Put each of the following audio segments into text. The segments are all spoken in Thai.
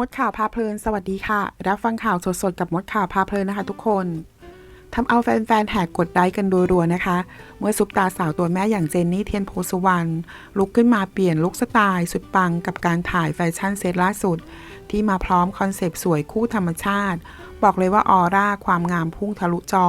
มดข่าวพาเพลิน สวัสดีค่ะ รับฟังข่าวสดๆ กับมดข่าวพาเพลินนะคะทุกคนทำเอาแฟนๆแหกกดไลค์กันรัวๆนะคะ เมื่อซุปตาสาวตัวแม่อย่างเจนนี่เทียนโพสุวรรณลุกขึ้นมาเปลี่ยนลุคสไตล์สุดปังกับการถ่ายแฟชั่นเซตล่าสุด ที่มาพร้อมคอนเซปต์สวยคู่ธรรมชาติ บอกเลยว่าออร่าความงามพุ่งทะลุจอ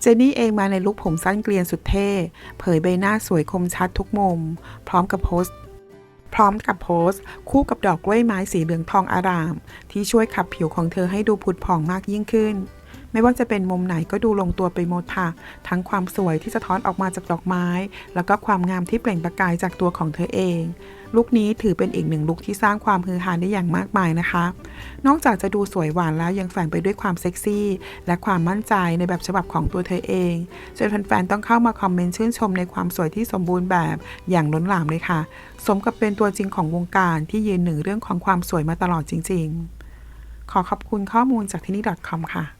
เจนนี่เองมาในลุคผมสั้นเกลียนสุดเท่ เผยใบหน้าสวยคมชัดทุกมุม พร้อมกับโพสต์ ร้อมกับโพสต์ คู่กับดอกกล้วยไม้สีเหลืองทองอาราม ที่ช่วยขับผิวของเธอให้ดูผุดผ่องมากยิ่งขึ้น ไม่ว่าจะเป็นมุมไหนก็ดูลงตัวไปหมดค่ะ ทั้งความสวยที่สะท้อนออกมาจากดอกไม้ แล้วก็ความงามที่เปล่งประกายจากตัวของเธอเอง ลุคนี้ถือเป็นอีกหนึ่งลุคที่สร้างความฮือฮาได้อย่างมากมายนะคะ นอกจากจะดูสวยหวานแล้วยังแฝงไปด้วยความเซ็กซี่ และความมั่นใจในแบบฉบับของตัวเธอเองจนแฟนๆต้องเข้ามาคอมเมนต์ชื่นชมในความสวยที่สมบูรณ์แบบอย่างล้นหลามเลยค่ะ สมกับเป็นตัวจริงของวงการที่ยืนหนึ่งเรื่องของความสวยมาตลอดจริง ๆ ขอขอบคุณข้อมูลจากที่นี่ .com ค่ะ